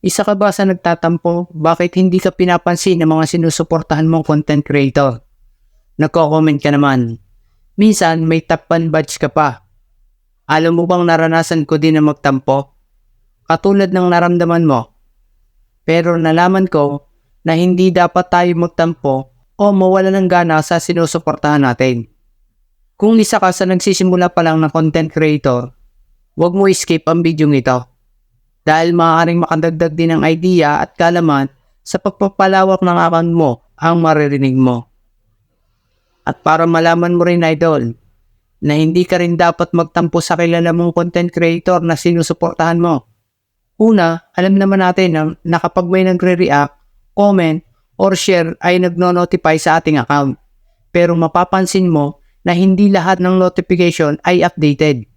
Isa ka ba sa nagtatampo bakit hindi ka pinapansin ng mga sinusuportahan mong content creator? Nagko-comment ka naman. Minsan may top 1 badge ka pa. Alam mo bang naranasan ko din na magtampo? Katulad ng naramdaman mo. Pero nalaman ko na hindi dapat tayo magtampo o mawala ng gana sa sinusuportahan natin. Kung isa ka sa nagsisimula pa lang na content creator, huwag mo skip ang video ito dahil maaaring makadagdag din ng idea at kalaman sa pagpapalawak ng account mo ang maririnig mo. At para malaman mo rin idol, na hindi ka rin dapat magtampo sa kilala mong content creator na sinusuportahan mo. Una, alam naman natin na, na kapag may nagre-react, comment, or share ay nagno-notify sa ating account. Pero mapapansin mo na hindi lahat ng notification ay updated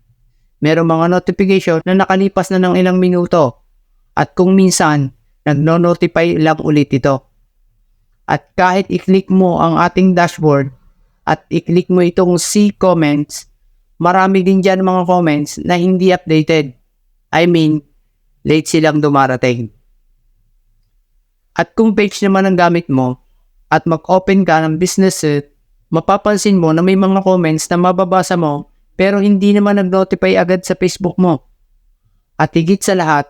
merong mga notification na nakalipas na ng ilang minuto at kung minsan, nagno-notify lang ulit ito. At kahit i-click mo ang ating dashboard at i-click mo itong see comments, marami din dyan mga comments na hindi updated. I mean, late silang dumarating. At kung page naman ang gamit mo at mag-open ka ng business suite, mapapansin mo na may mga comments na mababasa mo pero hindi naman nag-notify agad sa Facebook mo. At higit sa lahat,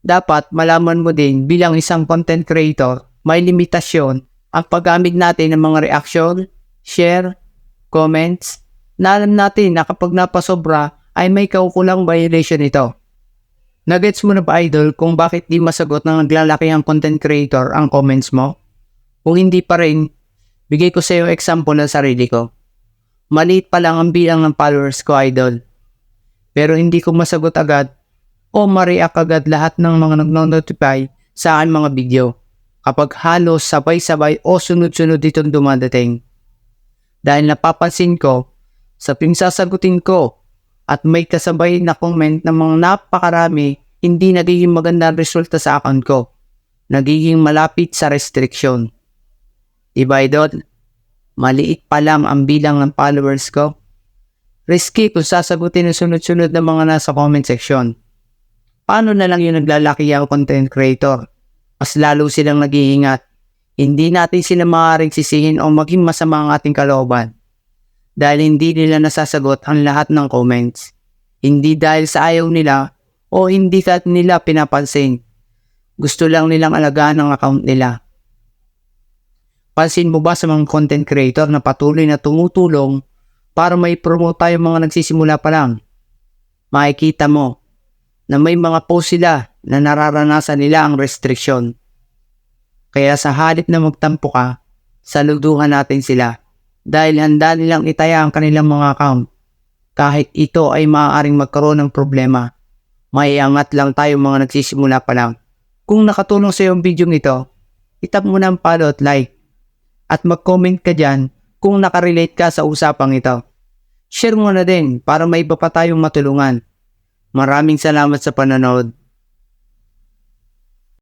dapat malaman mo din bilang isang content creator, may limitasyon ang paggamit natin ng mga reaction, share, comments, na alam natin na kapag napasobra ay may kaukulang violation ito. Nagets mo na ba idol kung bakit di masagot ng naglalaki ang content creator ang comments mo? Kung hindi pa rin, bigay ko sa iyo example ng sarili ko maliit pa lang ang bilang ng followers ko, idol. Pero hindi ko masagot agad o ma-react agad lahat ng mga nag-notify sa akin mga video kapag halos sabay-sabay o sunod-sunod itong dumadating. Dahil napapansin ko sa pinsasagutin ko at may kasabay na comment ng mga napakarami hindi nagiging magandang resulta sa account ko. Nagiging malapit sa restriction. Diba, idol? Maliit pa lang ang bilang ng followers ko. Risky kung sasagutin ng sunod-sunod na mga nasa comment section. Paano na lang yung naglalaki ang content creator? Mas lalo silang nag-iingat. Hindi natin sila maaaring sisihin o maging masama ang ating kalooban. Dahil hindi nila nasasagot ang lahat ng comments. Hindi dahil sa ayaw nila o hindi ka nila pinapansin. Gusto lang nilang alagaan ang account nila. Pansin mo ba sa mga content creator na patuloy na tumutulong para may promote tayo mga nagsisimula pa lang? Makikita mo na may mga post sila na nararanasan nila ang restriction. Kaya sa halip na magtampo ka, saluduhan natin sila dahil handa nilang itaya ang kanilang mga account. Kahit ito ay maaaring magkaroon ng problema, maiangat lang tayo mga nagsisimula pa lang. Kung nakatulong sa iyo ang video nito, itap mo na ang follow at like at mag-comment ka dyan kung nakarelate ka sa usapang ito. Share mo na din para may iba pa tayong matulungan. Maraming salamat sa panonood.